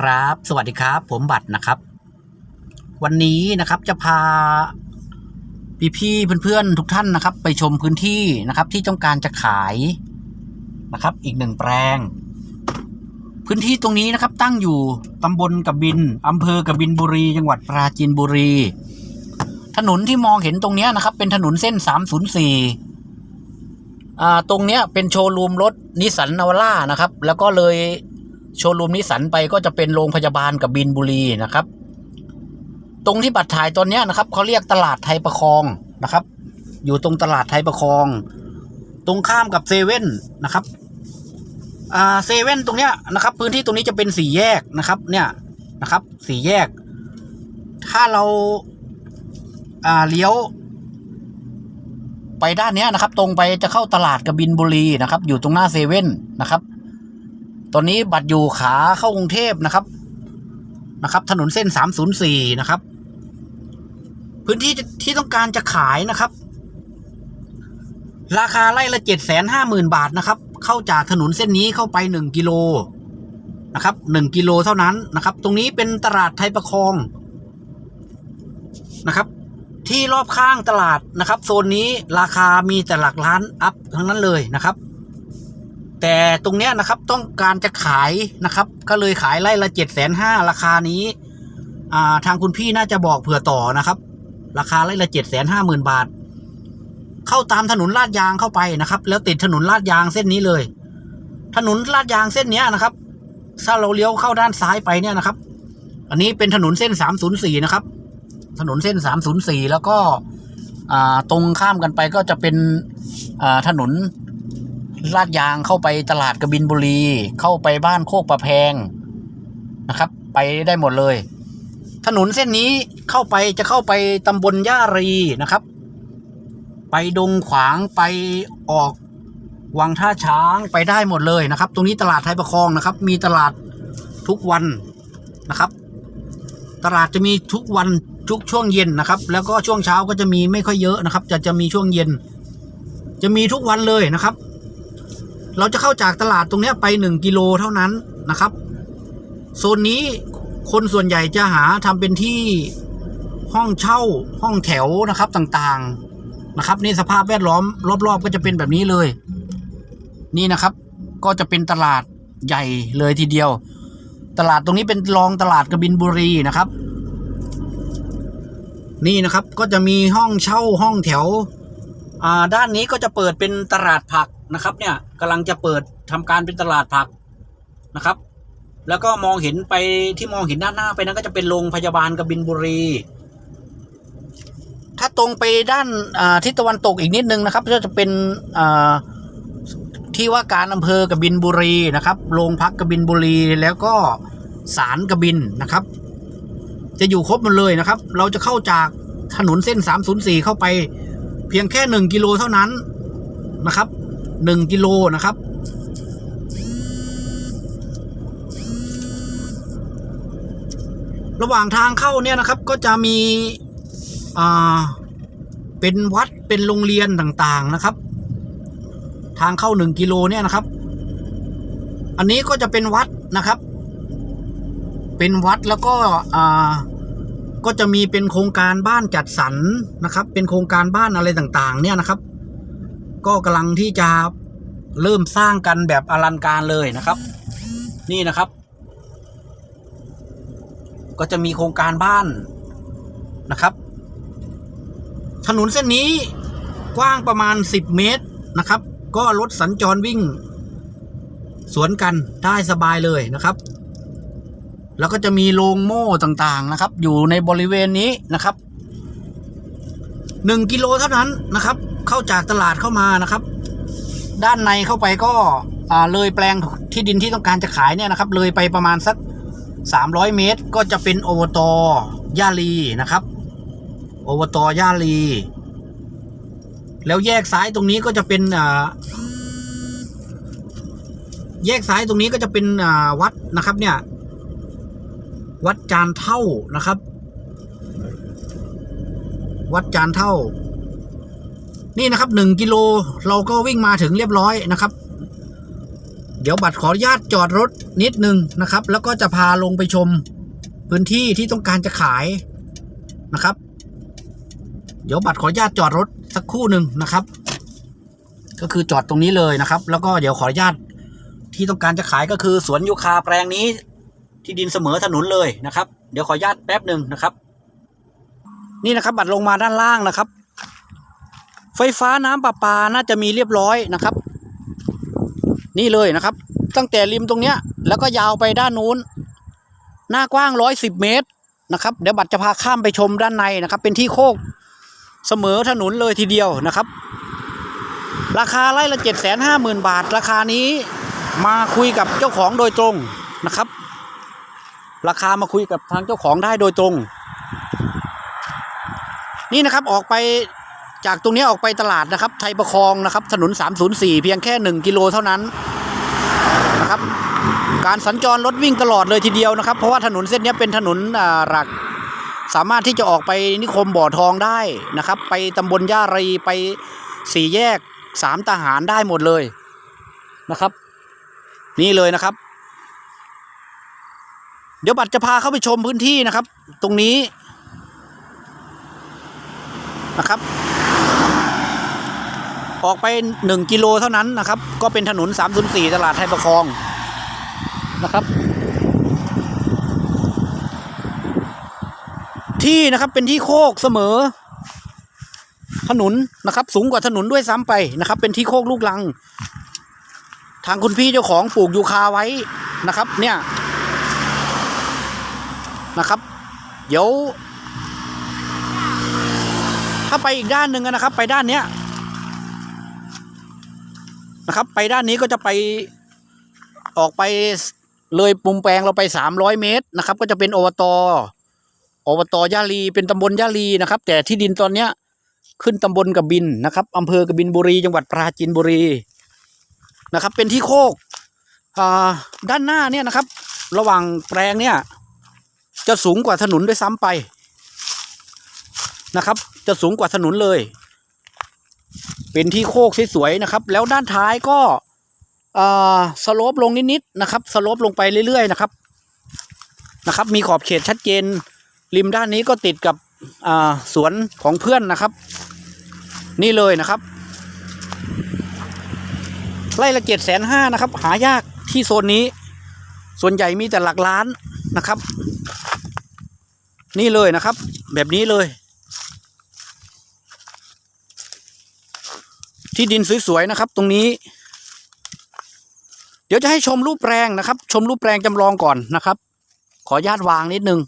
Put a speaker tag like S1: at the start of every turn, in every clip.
S1: ครับ สวัสดีครับ ผมบัตรนะครับ วันนี้นะครับจะพาพี่ๆเพื่อนๆทุกท่านนะครับ ไปชมพื้นที่นะครับ ที่ต้องการจะขายนะครับ อีกหนึ่งแปลง พื้นที่ตรงนี้นะครับ ตั้งอยู่ตำบลกบินอำเภอกบินบุรี จังหวัดปราจีนบุรี ถนนที่มองเห็นตรงนี้นะครับ เป็นถนนเส้น 304อ่าตรงเนี้ยเป็นโชว์รูมรถนิสสันนาวาร่านะครับ แล้วก็เลย โชว์รูมนิสสันไปก็จะเป็นโรงพยาบาลกับบินบุรีนะครับ ตรงที่บัตรถ่ายตอนนี้นะครับเขาเรียกตลาดไทยประคองนะครับ อยู่ตรงตลาดไทยประคอง ตรงข้ามกับเซเว่นนะครับอ่าเซเว่นตรงเนี้ยนะครับ พื้นที่ตรงนี้จะเป็นสี่แยกนะครับ เนี่ยนะครับสี่แยก ถ้าเราอ่าเลี้ยวไปด้านเนี้ยนะครับ ตรงไปจะเข้าตลาดกบินบุรีนะครับ อยู่ตรงหน้าเซเว่นนะครับ ตอนนี้บัตรอยู่ขาเข้ากรุงเทพนะครับนะครับ ถนนเส้น 304 นะครับ พื้นที่ที่ต้องการจะขายนะครับ ราคาไร่ละ 750,000 บาทนะครับ เข้าจากถนนเส้นนี้เข้าไป 1 กิโลนะครับ 1 กิโลเท่านั้นนะครับ ตรงนี้เป็นตลาดไทยประคองนะครับ ที่รอบข้างตลาดนะครับ โซนนี้ราคามีแต่หลักล้านอัพทั้งนั้นเลยนะครับ แต่ตรงเนี้ยนะครับต้องการจะขายนะครับ ก็เลยขายไร่ละเจ็ดแสนห้าราคานี้อ่าทางคุณพี่น่าจะบอกเผื่อต่อนะครับ ราคาไร่ละเจ็ดแสนห้าหมื่นบาท เข้าตามถนนลาดยางเข้าไปนะครับ แล้วติดถนนลาดยางเส้นนี้เลย ถนนลาดยางเส้นเนี้ยนะครับถ้าเราเลี้ยวเข้าด้านซ้ายไปเนี่ยนะครับ อันนี้เป็นถนนเส้นสามศูนย์สี่นะครับ ถนนเส้น304แล้วก็ตรงข้ามกันไปก็จะเป็นถนน ลาดยางเข้าไปตลาดกบินบุรี เข้าไปบ้านโคกประแพงนะครับ ไปได้หมดเลย ถนนเส้นนี้เข้าไปจะเข้าไปตำบลย่ารีนะครับ ไปดงขวางไปออกวังท่าช้างไปได้หมดเลยนะครับ ตรงนี้ตลาดไทยประคองนะครับ มีตลาดทุกวันนะครับ ตลาดจะมีทุกวันทุกช่วงเย็นนะครับ แล้วก็ช่วงเช้าก็จะมีไม่ค่อยเยอะนะครับ จะจะมีช่วงเย็น จะมีทุกวันเลยนะครับ เราจะเข้าจากตลาดตรงนี้ไปหนึ่งกิโลเท่านั้นนะครับ โซนนี้คนส่วนใหญ่จะหาทำเป็นที่ห้องเช่าห้องแถวนะครับต่างๆนะครับ นี่สภาพแวดล้อม รอบ ๆ ก็จะเป็นแบบนี้เลย นี่นะครับ ก็จะเป็นตลาดใหญ่เลยทีเดียว ตลาดตรงนี้เป็นรองตลาดกระบินบุรีนะครับ นี่นะครับก็จะมีห้องเช่าห้องแถวอ่าด้านนี้ก็จะเปิดเป็นตลาดผัก นะครับเนี่ยกำลังจะเปิดทำการเป็นตลาดผักนะครับ แล้วก็มองเห็นไปที่มองเห็นด้านหน้าไปนั้นก็จะเป็นโรงพยาบาลกบินบุรี ถ้าตรงไปด้านทิศตะวันตกอีกนิดนึงนะครับ ก็จะเป็นที่ว่าการอำเภอกบินบุรีนะครับโรงพักกบินบุรีแล้วก็ศาลกบินนะครับ จะอยู่ครบหมดเลยนะครับ เราจะเข้าจากถนนเส้น 304 เข้าไปเพียงแค่ 1 กิโลเท่านั้นนะครับ 1กิโลนะครับ ระหว่างทางเข้าเนี่ยนะครับก็จะมีอ่าเป็นวัดเป็นโรงเรียนต่างๆนะครับ ทางเข้า 1กิโลเนี่ยนะครับ อันนี้ก็จะเป็นวัดนะครับ เป็นวัดแล้วก็อ่าก็จะมีเป็นโครงการบ้านจัดสรรนะครับ เป็นโครงการบ้านอะไรต่างๆ เนี่ยนะครับ ก็กำลังที่จะเริ่มสร้างกันแบบอลังการเลยนะครับ นี่นะครับ ก็จะมีโครงการบ้านนะครับ ถนนเส้นนี้กว้างประมาณ 10 เมตรนะครับ ก็รถสัญจรวิ่ง สวนกันได้สบายเลยนะครับ แล้วก็จะมีโรงโม่ต่างๆนะครับ อยู่ในบริเวณนี้นะครับหนึ่งกิโลเท่านั้นนะครับ เข้าจากตลาดเข้ามานะครับ ด้านในเข้าไปก็เลยแปลงที่ดินที่ต้องการจะขายเนี่ยนะครับ เลยไปประมาณสักสามร้อยเมตร ก็จะเป็นโอบตย่าลีนะครับโอบตย่าลี แล้วแยกซ้ายตรงนี้ก็จะเป็นแยกซ้ายตรงนี้ก็จะเป็นวัดนะครับ เนี่ย วัดจานเท่านะครับ วัดจานเท่า นี่นะครับหนึ่งกิโลเราก็วิ่งมาถึงเรียบร้อยนะครับ เดี๋ยวบัตรขออนุญาตจอดรถนิดนึงนะครับ แล้วก็จะพาลงไปชมพื้นที่ที่ต้องการจะขายนะครับ เดี๋ยวบัตรขออนุญาตจอดรถสักคู่หนึ่งนะครับ ก็คือจอดตรงนี้เลยนะครับ แล้วก็เดี๋ยวขออนุญาตที่ต้องการจะขายก็คือสวนยูคาแปลงนี้ ที่ดินเสมอถนนเลยนะครับ เดี๋ยวขออนุญาตแป๊บหนึ่งนะครับ นี่นะครับ บัตรลงมาด้านล่างนะครับ ไฟฟ้าน้ำประปาน่าจะมีเรียบร้อยนะครับ นี่เลยนะครับ ตั้งแต่ริมตรงเนี้ย แล้วก็ยาวไปด้านนู้น หน้ากว้างร้อยสิบเมตรนะครับ เดี๋ยวบัตรจะพาข้ามไปชมด้านในนะครับ เป็นที่โคกเสมอถนนเลยทีเดียวนะครับ ราคาไร่ละเจ็ดแสนห้าหมื่นบาท ราคานี้มาคุยกับเจ้าของโดยตรงนะครับ ราคามาคุยกับทางเจ้าของได้โดยตรง นี่นะครับออกไป จากตรงนี้ออกไปตลาดนะครับ ไทยประคองนะครับ ถนน 304 เพียงแค่ 1 กิโลเท่านั้นนะครับ การสัญจรรถวิ่งตลอดเลยทีเดียวนะครับ เพราะว่าถนนเส้นนี้เป็นถนนหลัก สามารถที่จะออกไปนิคมบ่อทองได้นะครับ ไปตำบลย่ารีไปสี่แยกสามทหารได้หมดเลยนะครับ นี่เลยนะครับ เดี๋ยวบัตรจะพาเข้าไปชมพื้นที่นะครับ ตรงนี้นะครับ ออกไปหนึ่งกิโลเท่านั้นนะครับ ก็เป็นถนน 304 ตลาดไทยประคองนะครับ ที่นะครับเป็นที่โคกเสมอ ถนนนะครับ สูงกว่าถนนด้วยซ้ำไปนะครับ เป็นที่โคกลูกลัง ทางคุณพี่เจ้าของปลูกยูคาไว้นะครับ เนี่ยนะครับ เดี๋ยวถ้าไปอีกด้านหนึ่งนะครับ ไปด้านเนี้ย นะครับ ไปด้านนี้ก็จะไปออกไปเลยปุ่มแปลงเราไปสามร้อยเมตรนะครับ ก็จะเป็นอบตอบตยาลีเป็นตำบลยาลีนะครับ แต่ที่ดินตอนเนี้ยขึ้นตำบลกบินนะครับอำเภอกบินบุรี จังหวัดปราจีนบุรีนะครับ เป็นที่โคกอ่าด้านหน้าเนี่ยนะครับ ระหว่างแปลงเนี่ย จะสูงกว่าถนนด้วยซ้ำไปนะครับ จะสูงกว่าถนนเลย เป็นที่โคกสวยๆนะครับ แล้วด้านท้ายก็สโลปลงนิดๆนะครับสโลปลงไปเรื่อยๆนะครับนะครับ มีขอบเขตชัดเจน ริมด้านนี้ก็ติดกับสวนของเพื่อนนะครับ นี่เลยนะครับไร่ละเจ็ดแสนห้านะครับ หายากที่โซนนี้ ส่วนใหญ่มีแต่หลักล้านนะครับ นี่เลยนะครับ แบบนี้เลย ที่ดินสวยๆนะครับ ตรงนี้ เดี๋ยวจะให้ชมรูปแปลงนะครับ ชมรูปแปลงจำลองก่อนนะครับ ขอญาตวางนิดนึง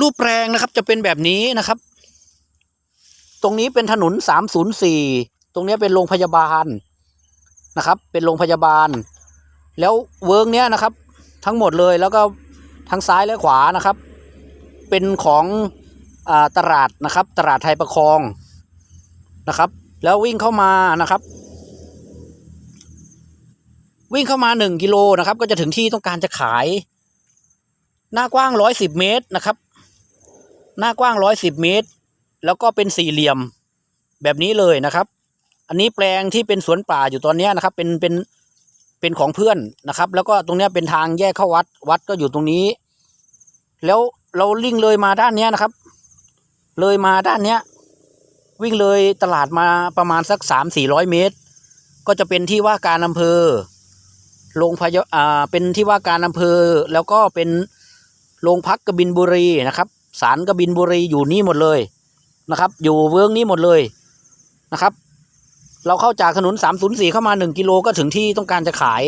S1: รูปแปลงนะครับจะเป็นแบบนี้นะครับ ตรงนี้เป็นถนนสามศูนย์สี่ตรงนี้เป็นโรงพยาบาลนะครับ เป็นโรงพยาบาล แล้วเวิร์กเนี้ยนะครับ ทั้งหมดเลยแล้วก็ทั้งซ้ายและขวานะครับ เป็นของ ตลาดนะครับ ตลาดไทยประคองนะครับ แล้ววิ่งเข้ามานะครับ วิ่งเข้ามาหนึ่งกิโลนะครับ ก็จะถึงที่ต้องการจะขาย หน้ากว้างร้อยสิบเมตรนะครับ หน้ากว้างร้อยสิบเมตร แล้วก็เป็นสี่เหลี่ยมแบบนี้เลยนะครับ อันนี้แปลงที่เป็นสวนป่าอยู่ตอนนี้นะครับ เป็นเป็นเป็นของเพื่อนนะครับ แล้วก็ตรงนี้เป็นทางแยกเข้าวัดวัดก็อยู่ตรงนี้ แล้วเราลิ่งเลยมาด้านนี้นะครับ เลยมาด้านเนี้ย วิ่งเลยตลาดมาประมาณสักสามสี่ร้อยเมตร ก็จะเป็นที่ว่าการอำเภอโรงพยาอ่าเป็นที่ว่าการอำเภอแล้วก็เป็นโรงพักกบินบุรีนะครับศาลกบินบุรีอยู่นี่หมดเลยนะครับ อยู่เวิ้งนี้หมดเลยนะครับ เราเข้าจากถนน 304 เข้ามา 1 กิโลก็ถึงที่ต้องการจะขาย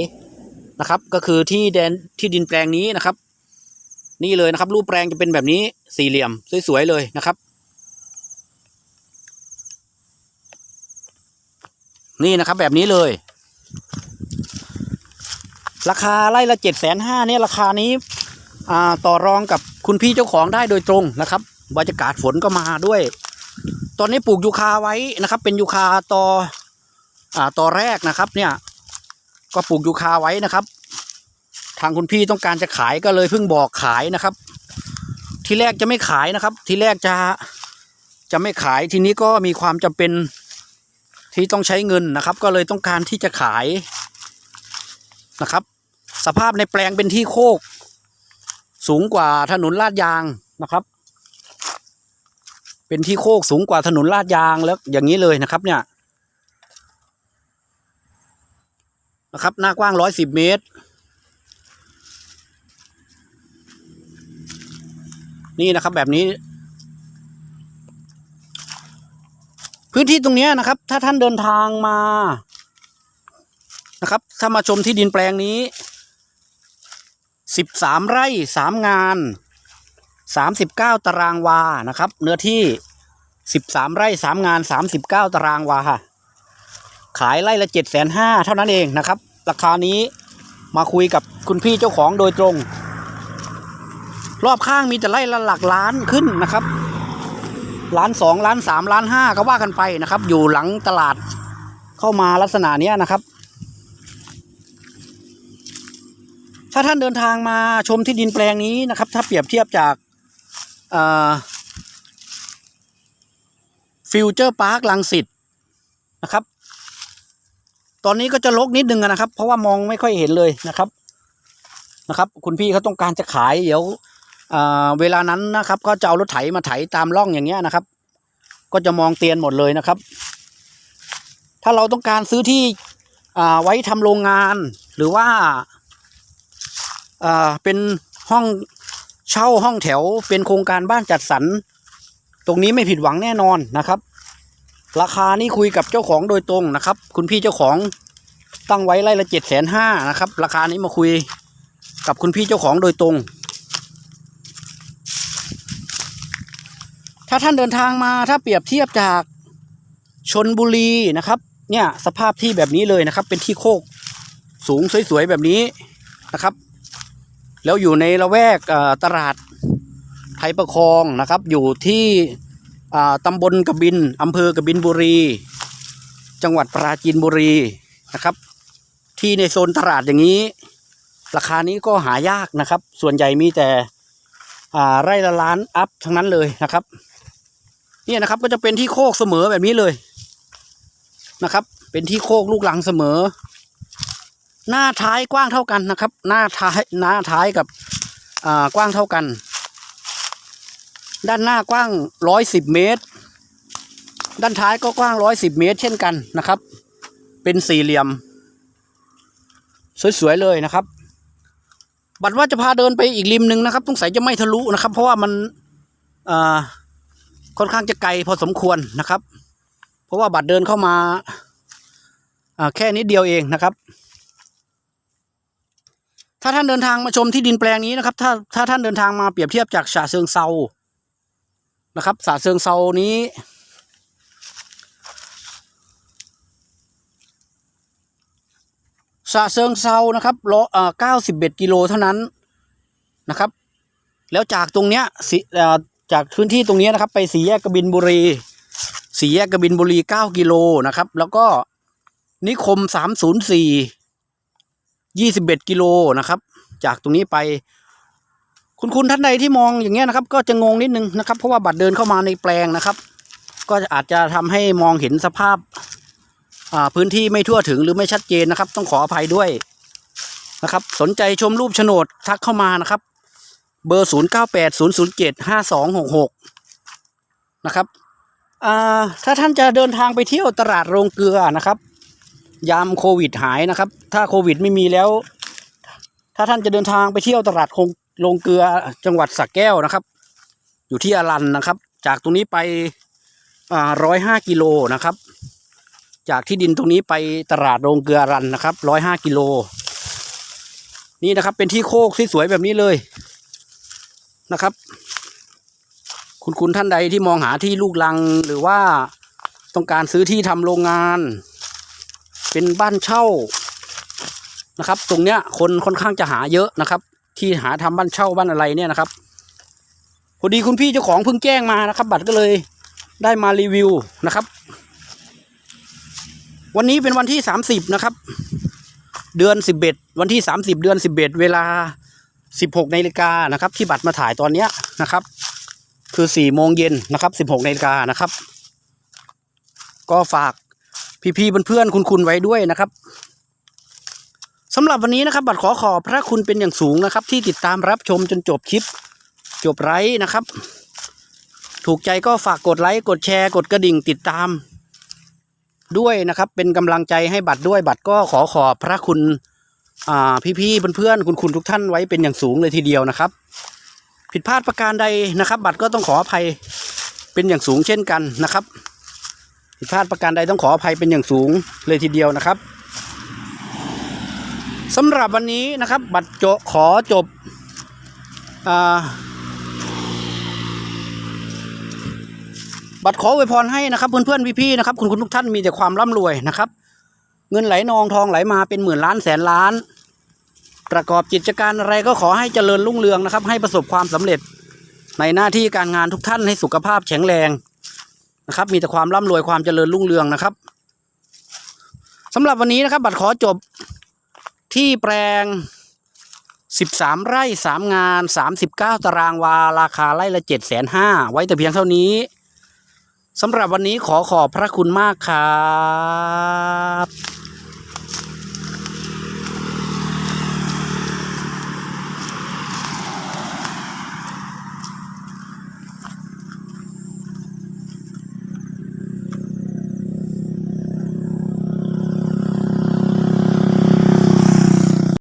S1: นะครับ ก็คือที่แดนที่ดินแปลงนี้นะครับ นี่เลยนะครับ รูปแปลงจะเป็นแบบนี้สี่เหลี่ยมสวยๆเลยนะครับ นี่นะครับแบบนี้เลย ราคาไร่ละเจ็ดแสนห้าเนี่ยราคานี้ต่อรองกับคุณพี่เจ้าของได้โดยตรงนะครับบรรยากาศฝนก็มาด้วย ตอนนี้ปลูกยูคาไว้นะครับ เป็นยูคาต่ออ่าตอแรกนะครับ เนี่ย ก็ปลูกยูคาไว้นะครับ ทางคุณพี่ต้องการจะขายก็เลยเพิ่งบอกขายนะครับ ทีแรกจะไม่ขายนะครับ ทีแรกจะจะไม่ขายทีนี้ก็มีความจำเป็น ที่ต้องใช้เงินนะครับ ก็เลยต้องการที่จะขายนะครับ สภาพในแปลงเป็นที่โคก สูงกว่าถนนลาดยางนะครับ เป็นที่โคกสูงกว่าถนนลาดยางแล้วอย่างนี้เลยนะครับ เนี่ยนะครับหน้ากว้างร้อยสิบเมตร นี่นะครับแบบนี้ พื้นที่ตรงนี้นะครับ ถ้าท่านเดินทางมานะครับ ถ้ามาชมที่ดินแปลงนี้สิบสามไร่สามงานสามสิบเก้าตารางวานะครับ เนื้อที่สิบสามไร่สามงานสามสิบเก้าตารางวาขายไร่ละเจ็ดแสนห้าเท่านั้นเองนะครับ ราคานี้มาคุยกับคุณพี่เจ้าของโดยตรง รอบข้างมีแต่ไร่ละหลักล้านขึ้นนะครับ ล้านสองล้านสามล้านห้าก็ว่ากันไปนะครับ อยู่หลังตลาดเข้ามาลักษณะเนี้ยนะครับ ถ้าท่านเดินทางมาชมที่ดินแปลงนี้นะครับ ถ้าเปรียบเทียบจากฟิวเจอร์พาร์คลังสิตนะครับ ตอนนี้ก็จะลกนิดนึงนะครับ เพราะว่ามองไม่ค่อยเห็นเลยนะครับนะครับ คุณพี่เขาต้องการจะขายเดี๋ยว เวลานั้นนะครับ ก็จะเอารถไถมาไถตามร่องอย่างเงี้ยนะครับ ก็จะมองเตียนหมดเลยนะครับ ถ้าเราต้องการซื้อที่ไว้ทำโรงงานหรือว่าอ่าเป็นห้องเช่าห้องแถวเป็นโครงการบ้านจัดสรรตรงนี้ไม่ผิดหวังแน่นอนนะครับ ราคานี่คุยกับเจ้าของโดยตรงนะครับ คุณพี่เจ้าของตั้งไว้ไร่ละเจ็ดแสนห้านะครับ ราคานี้มาคุยกับคุณพี่เจ้าของโดยตรง ถ้าท่านเดินทางมาถ้าเปรียบเทียบจากชนบุรีนะครับ เนี่ยสภาพที่แบบนี้เลยนะครับ เป็นที่โคกสูงสวยๆแบบนี้นะครับ แล้วอยู่ในละแวกตลาดไทยประคองนะครับ อยู่ที่ตำบลกบินอำเภอกบินบุรี จังหวัดปราจีนบุรีนะครับ ที่ในโซนตลาดอย่างนี้ ราคานี้ก็หายากนะครับ ส่วนใหญ่มีแต่ไร่ละล้านอัพทั้งนั้นเลยนะครับ เนี่ยนะครับ ก็จะเป็นที่โคกเสมอแบบนี้เลยนะครับ เป็นที่โคกลูกหลังเสมอ หน้าท้ายกว้างเท่ากันนะครับ หน้าท้ายหน้าท้ายกับอ่ากว้างเท่ากัน ด้านหน้ากว้างร้อยสิบเมตร ด้านท้ายก็กว้างร้อยสิบเมตร เช่นกันนะครับ เป็นสี่เหลี่ยม สวยๆเลยนะครับ บัตรว่าจะพาเดินไปอีกริมหนึ่งนะครับต้องใส่จะไม่ทะลุนะครับ เพราะว่ามันอ่า ค่อนข้างจะไกลพอสมควรนะครับ เพราะว่าบัตรเดินเข้ามาแค่นิดเดียวเองนะครับ ถ้าท่านเดินทางมาชมที่ดินแปลงนี้นะครับ ถ้าถ้าท่านเดินทางมาเปรียบเทียบจากฉะเชิงเซานะครับฉะเชิงเซานี้ฉะเชิงเซานะครับโลเอ่อเก้าสิบเอ็ดกิโลเท่านั้นนะครับ แล้วจากตรงเนี้ยสิเอ่อ จากพื้นที่ตรงนี้นะครับ ไปสี่แยกกบินบุรีสี่แยกกบินบุรีเก้ากิโลนะครับ แล้วก็นิคมสามศูนย์สี่ยี่สิบเอ็ดกิโลนะครับ จากตรงนี้ไป คุณคุณท่านใดที่มองอย่างเงี้ยนะครับ ก็จะงงนิดนึงนะครับ เพราะว่าบัตรเดินเข้ามาในแปลงนะครับ ก็อาจจะทำให้มองเห็นสภาพาพื้นที่ไม่ทั่วถึงหรือไม่ชัดเจนนะครับ ต้องขออภัยด้วยนะครับ สนใจชมรูปโฉนดทักเข้ามานะครับ เบอร์ศูนย์เก้าแปดศูนย์ศูนย์เจ็ดห้าสองหกหกนะครับถ้าท่านจะเดินทางไปเที่ยวตลาดโรงเกลือนะครับ ยามโควิดหายนะครับ ถ้าโควิดไม่มีแล้ว ถ้าท่านจะเดินทางไปเที่ยวตลาดโรงเกลือจังหวัดสระแก้วนะครับ อยู่ที่อารันนะครับ จากตรงนี้ไปร้อยห้ากิโลนะครับ จากที่ดินตรงนี้ไปตลาดโรงเกลือรันนะครับร้อยห้ากิโล นี่นะครับเป็นที่โคกที่สวยแบบนี้เลย นะครับ คุณคุณท่านใดที่มองหาที่ลูกลังหรือว่าต้องการซื้อที่ทำโรงงาน เป็นบ้านเช่านะครับ ตรงเนี้ยคนค่อนข้างจะหาเยอะนะครับ ที่หาทำบ้านเช่าบ้านอะไรเนี่ยนะครับพอดีคุณพี่เจ้าของเพิ่งแจ้งมานะครับ บัตรก็เลยได้มารีวิวนะครับ วันนี้เป็นวันที่สามสิบนะครับ เดือนสิบเอ็ดวันที่สามสิบเดือนสิบเอ็ดเวลา สิบหกนาฬิกานะครับ ที่บัตรมาถ่ายตอนเนี้ยนะครับ คือสี่โมงเย็นนะครับสิบหกนาฬิกานะครับ ก็ฝากพี่ๆเพื่อนๆคุณๆไว้ด้วยนะครับสำหรับวันนี้นะครับบัตรขอขอบพระคุณเป็นอย่างสูงนะครับ ที่ติดตามรับชมจนจบคลิป จบไลฟ์นะครับ ถูกใจก็ฝากกดไลค์กดแชร์ กดกระดิ่งติดตาม ด้วยนะครับ เป็นกำลังใจให้บัตรด้วยบัตรก็ขอขอบพระคุณ พี่ๆเพื่อนๆคุณคุณทุกท่านไว้เป็นอย่างสูงเลยทีเดียวนะครับ ผิดพลาดประการใดนะครับ บัตรก็ต้องขออภัยเป็นอย่างสูงเช่นกันนะครับ ผิดพลาดประการใดต้องขออภัยเป็นอย่างสูงเลยทีเดียวนะครับสำหรับวันนี้นะครับ บัตรโจขอจบอบัตรขออวยพรให้นะครับเพื่อนๆพี่ๆนะครับ คุณคุณทุกท่านมีแต่ความร่ำรวยนะครับ เงินไหลนองทองไหลมาเป็นหมื่นล้านแสนล้าน ประกอบกิจการอะไรก็ขอให้เจริญรุ่งเรืองนะครับ ให้ประสบความสำเร็จในหน้าที่การงานทุกท่านให้สุขภาพแข็งแรงนะครับ มีแต่ความร่ำรวยความเจริญรุ่งเรืองนะครับสำหรับวันนี้นะครับ บัตรขอจบที่แปลง 13 ไร่ 3 งาน 39 ตารางวา ราคาไร่ละ 7 5 0 0 0ไว้แต่เพียงเท่านี้สำหรับวันนี้ขอขอบพระคุณมากครับ